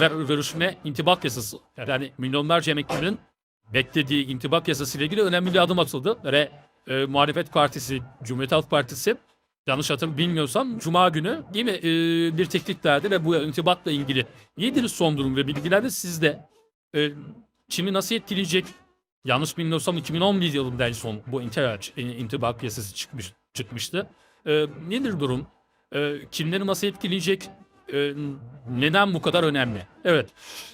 ver- görüşme intibak yasası. Yani milyonlarca emeklinin beklediği intibak yasası ile ilgili önemli bir adım atıldı. Ve e, Muhalefet Partisi, Cumhuriyet Halk Partisi yanlış hatırlamıyorum bilmiyorsam Cuma günü değil mi e, bir teklif verdi ve bu intibakla ilgili nedir son durum ve bilgiler de sizde. E, Çin'i nasıl etkileyecek? Yanlış bilmiyorsam 2011 yılında en son bu intibak, intibak yasası çıkmış, çıkmıştı. E, nedir durum? E, kimleri nasıl etkileyecek? E, neden bu kadar önemli? Evet.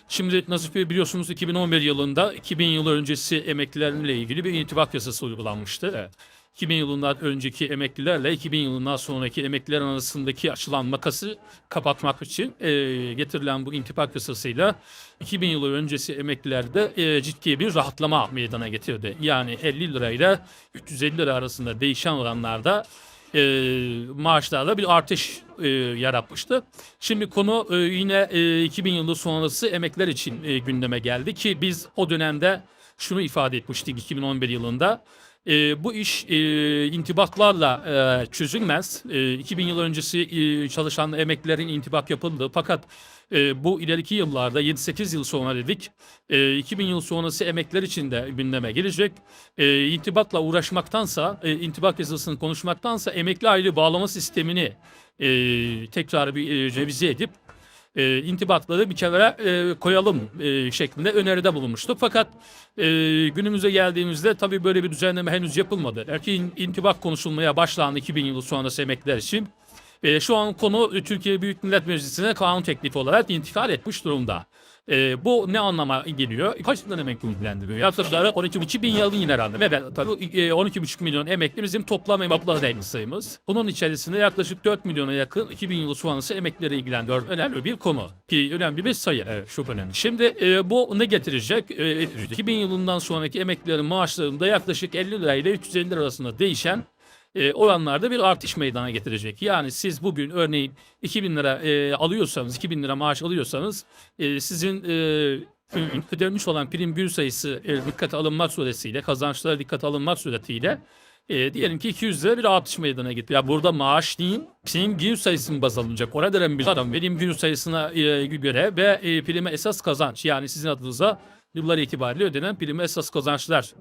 Şimdi Nazif Bey biliyorsunuz 2011 yılında 2000 yıl öncesi emeklilerle ilgili bir intibak yasası uygulanmıştı. Evet. 2000 yılından önceki emeklilerle 2000 yılından sonraki emekliler arasındaki açılan makası kapatmak için e, getirilen bu intibak yasasıyla 2000 yılı öncesi emeklilerde e, ciddi bir rahatlama meydana getirdi. Yani 50 lirayla 350 lira arasında değişen oranlarda e, maaşlarda bir artış e, yaratmıştı. Şimdi konu e, yine e, 2000 yılı sonrası emekler için e, gündeme geldi ki biz o dönemde şunu ifade etmiştik 2011 yılında. E, bu iş e, intibaklarla e, çözülmez. E, 2000 yıl öncesi e, çalışan emeklilerin intibak yapıldı. Fakat e, bu ileriki yıllarda 7-8 yıl sonra dedik. E, 2000 yıl sonrası emekler için de gündeme gelecek. E, intibakla uğraşmaktansa, e, intibak yasasını konuşmaktansa emekli aile bağlama sistemini e, tekrar bir e, revize edip e, intibatları bir kenara e, koyalım e, şeklinde öneride bulunmuştu. Fakat e, günümüze geldiğimizde tabii böyle bir düzenleme henüz yapılmadı. Erkeğin intibak konuşulmaya başlandı 2000 yılı sonrası emekliler için. E, şu an konu e, Türkiye Büyük Millet Meclisi'ne kanun teklifi olarak intikal etmiş durumda. E, bu ne anlama geliyor? Kaç milyon emekli ilgilendiriyor? Yaptıkları 12,5 bin yıl yine herhalde. Ve ben, tabii, e, 12,5 milyon emekli bizim toplam emekliler değerli sayımız. Bunun içerisinde yaklaşık 4 milyona yakın 2000 yılı sonrası emeklileri ilgilendiriyor. Önemli bir konu. Ki önemli bir sayı. Evet, çok önemli. Şimdi e, bu ne getirecek? E, 2000 yılından sonraki emeklilerin maaşlarında yaklaşık 50 lira ile 350 lira arasında değişen e, oranlarda bir artış meydana getirecek. Yani siz bugün örneğin 2000 lira e, alıyorsanız, 2000 lira maaş alıyorsanız e, sizin e, ödenmiş olan prim gün sayısı e, dikkate alınmak suretiyle, kazançlara dikkate alınmak suretiyle e, diyelim ki 200 lira bir artış meydana getiriyor. Ya burada maaş değil, prim gün sayısının baz alınacak. Ona göre bir adam prim gün sayısına e, göre ve e, prime esas kazanç yani sizin adınıza yıllar itibariyle ödenen prime esas kazançlar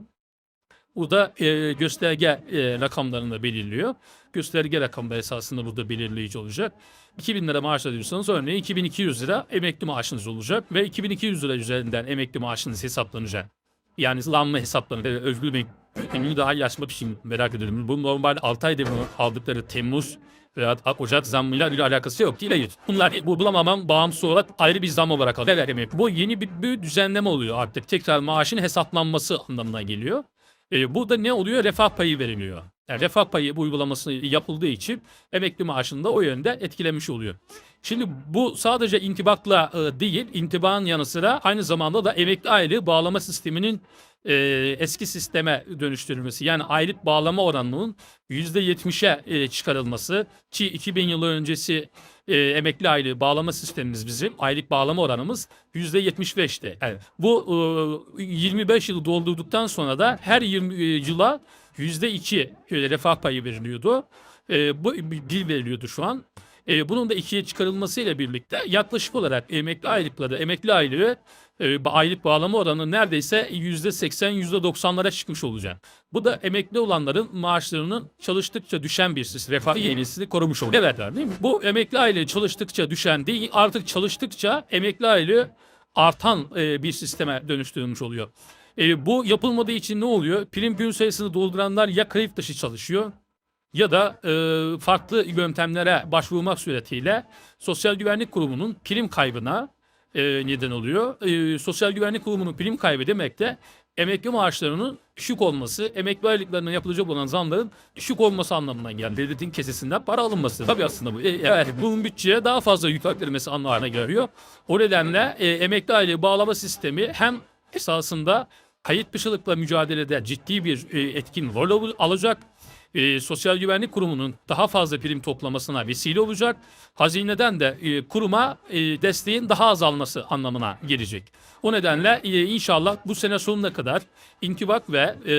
Burada e, gösterge e, rakamlarını da belirliyor. Gösterge rakamları esasında burada belirleyici olacak. 2000 lira maaş alıyorsanız örneğin 2200 lira emekli maaşınız olacak ve 2200 lira üzerinden emekli maaşınız hesaplanacak. Yani lanma hesaplanacak. E, Özgür Bey konuyu daha iyi açmak için merak ediyorum. Bu normal 6 ayda aldıkları Temmuz veya Ocak zammıyla bir alakası yok değil hayır. Bunlar bu bulamamam bağımsız olarak ayrı bir zam olarak alıyor. Bu yeni bir, bir düzenleme oluyor artık. Tekrar maaşın hesaplanması anlamına geliyor. E, burada ne oluyor? Refah payı veriliyor. Yani refah payı bu uygulaması yapıldığı için emekli maaşını da o yönde etkilemiş oluyor. Şimdi bu sadece intibakla e, değil, intibakın yanı sıra aynı zamanda da emekli aile bağlama sisteminin e, eski sisteme dönüştürülmesi. Yani aylık bağlama oranının %70'e e, çıkarılması ki 2000 yılı öncesi e, emekli aile bağlama sistemimiz bizim. Aylık bağlama oranımız %75'ti. Evet. Bu e, 25 yılı doldurduktan sonra da her 20 yıla %2 şöyle refah payı veriliyordu. E, bu bir veriliyordu şu an. E, bunun da ikiye çıkarılmasıyla birlikte yaklaşık olarak emekli aylıkları, emekli aylığı e, aylık bağlama oranı neredeyse %80 %90'lara çıkmış olacak. Bu da emekli olanların maaşlarının çalıştıkça düşen bir sistem. Refah yenisini korumuş oluyor. Evet değil mi? Bu emekli aile çalıştıkça düşen değil artık çalıştıkça emekli aile artan e, bir sisteme dönüştürülmüş oluyor. E, bu yapılmadığı için ne oluyor? Prim gün sayısını dolduranlar ya kayıt dışı çalışıyor ya da e, farklı yöntemlere başvurmak suretiyle Sosyal Güvenlik Kurumu'nun prim kaybına e, neden oluyor. E, Sosyal Güvenlik Kurumu'nun prim kaybı demek de emekli maaşlarının düşük olması, emekli aylıklarına yapılacak olan zamların düşük olması anlamına geldi. Devletin kesesinden para alınması. Tabii aslında bu. E, evet, bunun bütçeye daha fazla yük verilmesi anlamına geliyor. O nedenle e, emekli aile bağlama sistemi hem esasında kayıt dışılıkla mücadelede ciddi bir e, etkin rol al- alacak e, Sosyal Güvenlik Kurumu'nun daha fazla prim toplamasına vesile olacak. Hazineden de e, kuruma e, desteğin daha azalması anlamına gelecek. O nedenle e, inşallah bu sene sonuna kadar intibak ve e,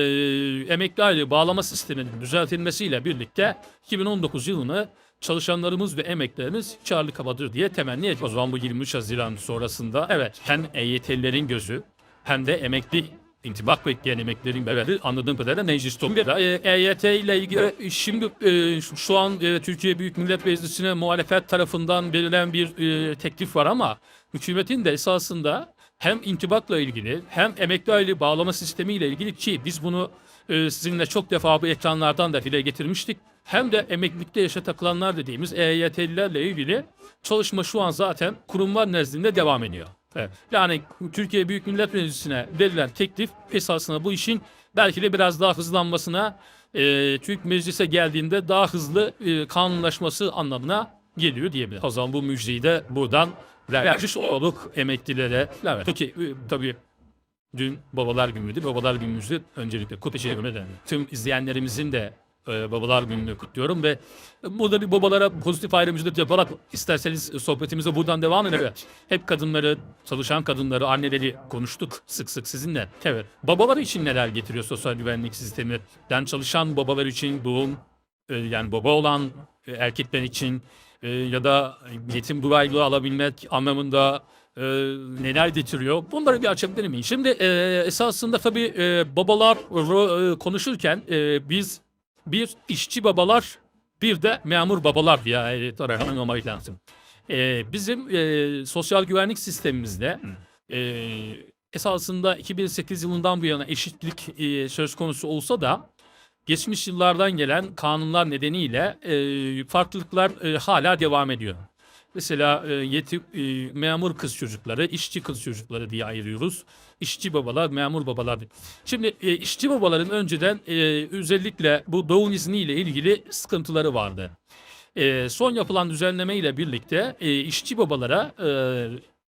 emekli aile bağlama sisteminin düzeltilmesiyle birlikte 2019 yılını çalışanlarımız ve emeklerimiz karlı kabadır diye temenni ediyoruz. O zaman bu 23 Haziran sonrasında evet hem EYT'lilerin gözü hem de emekli intibak bekleyen emeklerin beraber anladığım kadarıyla meclis topluyor. E, EYT ile ilgili e, şimdi e, şu- an e, Türkiye Büyük Millet Meclisi'ne muhalefet tarafından verilen bir e, teklif var ama hükümetin de esasında hem intibakla ilgili hem emekli aile bağlama sistemi ile ilgili ki biz bunu e, sizinle çok defa bu ekranlardan da dile getirmiştik. Hem de emeklilikte yaşa takılanlar dediğimiz EYT'lilerle ilgili çalışma şu an zaten kurumlar nezdinde devam ediyor. Evet. Yani Türkiye Büyük Millet Meclisi'ne verilen teklif esasında bu işin belki de biraz daha hızlanmasına e, Türk Meclise geldiğinde daha hızlı e, kanunlaşması anlamına geliyor diyebiliriz. O zaman bu müjdeyi de buradan vermiş olduk emeklilere. Evet. Peki e, tabii Dün babalar günüydü. Babalar günümüzü öncelikle ederim. Tüm izleyenlerimizin de e, babalar gününü kutluyorum ve burada bir babalara pozitif ayrımcılık yaparak isterseniz sohbetimize buradan devam edelim. Evet. Hep kadınları, çalışan kadınları, anneleri konuştuk sık sık sizinle. Evet. Babalar için neler getiriyor sosyal güvenlik sistemi? Yani çalışan babalar için doğum, e, yani baba olan e, erkekler için e, ya da yetim buraylığı alabilmek anlamında e, neler getiriyor? Bunları bir açabilir miyim? Şimdi e, esasında tabii e, babalar e, konuşurken e, biz bir işçi babalar bir de memur babalar diye ayrı tanımlamak lazım. E, bizim e, sosyal güvenlik sistemimizde e, esasında 2008 yılından bu yana eşitlik e, söz konusu olsa da geçmiş yıllardan gelen kanunlar nedeniyle e, farklılıklar e, hala devam ediyor. Mesela e, yetim, e, memur kız çocukları, işçi kız çocukları diye ayırıyoruz. İşçi babalar, memur babalar. diye. Şimdi e, işçi babaların önceden e, özellikle bu doğum izniyle ilgili sıkıntıları vardı. E, son yapılan düzenleme ile birlikte e, işçi babalara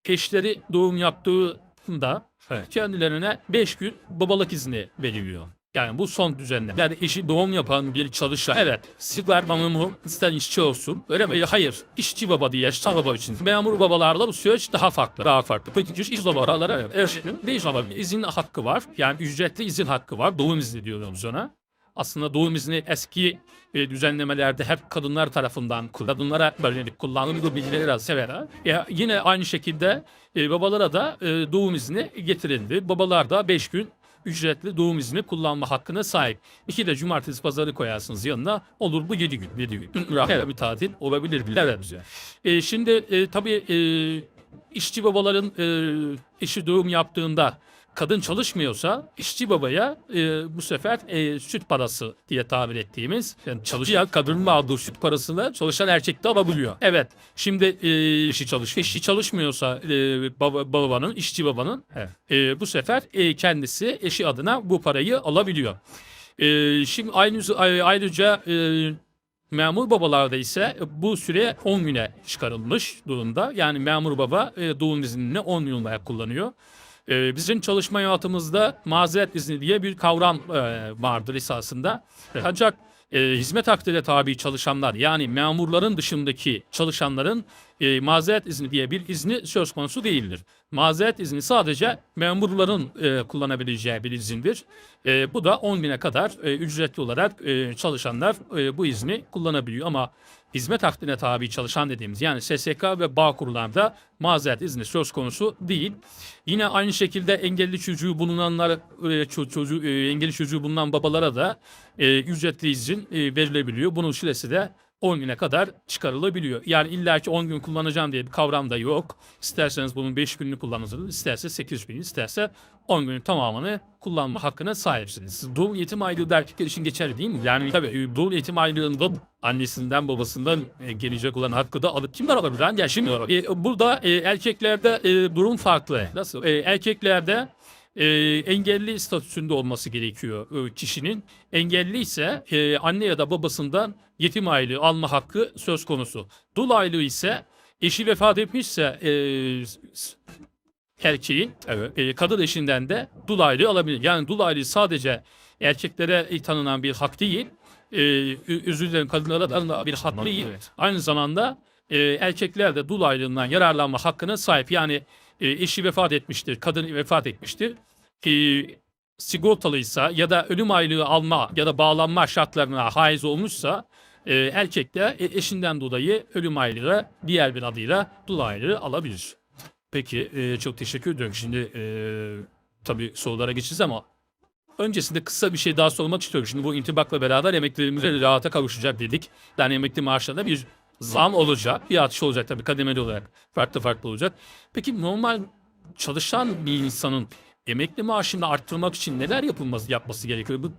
e, eşleri doğum yaptığında kendilerine 5 gün babalık izni veriliyor. Yani bu son düzenleme. Yani eşi doğum yapan bir çalışan. Evet. Sigler mamamı ister işçi olsun. Öyle mi? E, Hayır. İşçi baba diye yaşlı baba için. Memur babalarla bu süreç daha farklı. Daha farklı. Peki iş babalara evet. Eşinin değil ama izin hakkı var. Yani ücretli izin hakkı var. Doğum izni diyoruz ona. Aslında doğum izni eski e, düzenlemelerde hep kadınlar tarafından kadınlara böyle kullanıldığı bilgileri biraz sever. Ya yine aynı şekilde e, babalara da e, doğum izni getirildi. Babalar da 5 gün ücretli doğum izni kullanma hakkına sahip. İki de cumartesi pazarı koyarsınız yanına olur bu 7 gün. 7 gün. Rahat bir tatil olabilir güzel. E, şimdi e, tabii e, işçi babaların e, eşi doğum yaptığında kadın çalışmıyorsa işçi babaya e, bu sefer e, süt parası diye tabir ettiğimiz yani çalışan kadının aldığı süt parasını çalışan erkek de alabiliyor. Evet. Şimdi e, işi çalış işi çalışmıyorsa e, baba, babanın işçi babanın e, bu sefer e, kendisi eşi adına bu parayı alabiliyor. E, şimdi aynı ayrıca e, Memur babalarda ise bu süre 10 güne çıkarılmış durumda. Yani memur baba e, doğum iznini 10 gün olarak kullanıyor. E, bizim çalışma hayatımızda mazeret izni diye bir kavram e, vardır esasında. Ancak e, hizmet hakkıyla tabi çalışanlar yani memurların dışındaki çalışanların e, mazeret izni diye bir izni söz konusu değildir. Mazeret izni sadece memurların e, kullanabileceği bir izindir. E, bu da 10 güne kadar e, ücretli olarak e, çalışanlar e, bu izni kullanabiliyor ama hizmet akdine tabi çalışan dediğimiz yani SSK ve bağ kurullarda mazeret izni söz konusu değil. Yine aynı şekilde engelli çocuğu bulunanlar e, ço- çocuğu e, engelli çocuğu bulunan babalara da e, ücretli izin verilebiliyor. Bunun süresi de 10 güne kadar çıkarılabiliyor. Yani illaki 10 gün kullanacağım diye bir kavram da yok. İsterseniz bunun 5 gününü kullanırsınız, isterse 8 gün, isterse 10 günün tamamını kullanma hakkına sahipsiniz. Doğum yetim aylığı da erkekler için geçerli değil mi? Yani tabii e, doğum yetim aylığında annesinden babasından e, gelecek olan hakkı da alıp kimler alabilir? Yani şimdi e, burada erkeklerde durum farklı. Nasıl? Erkeklerde e, engelli statüsünde olması gerekiyor e, kişinin. Engelli ise e, anne ya da babasından yetim aylığı alma hakkı söz konusu. Dul aylığı ise eşi vefat etmişse e, erkeğin e, kadın eşinden de dul aylığı alabilir. Yani dul aylığı sadece erkeklere tanınan bir hak değil. E, özür dilerim kadınlara da bir hak değil. Aynı zamanda e, erkekler de dul aylığından yararlanma hakkına sahip. Yani eşi vefat etmiştir, kadın vefat etmiştir. E, sigortalıysa ya da ölüm aylığı alma ya da bağlanma şartlarına haiz olmuşsa e, erkek de e- eşinden dolayı ölüm aylığı diğer bir adıyla dul aylığı alabilir. Peki e, çok teşekkür ediyorum. Şimdi e, tabii sorulara geçeceğiz ama öncesinde kısa bir şey daha sormak istiyorum. Şimdi bu intibakla beraber emeklilerimize rahata kavuşacak dedik. Yani emekli maaşlarına bir zam olacak. Bir artış olacak tabii kademeli olarak. Farklı farklı olacak. Peki normal çalışan bir insanın emekli maaşını arttırmak için neler yapılması yapması gerekiyor? Bu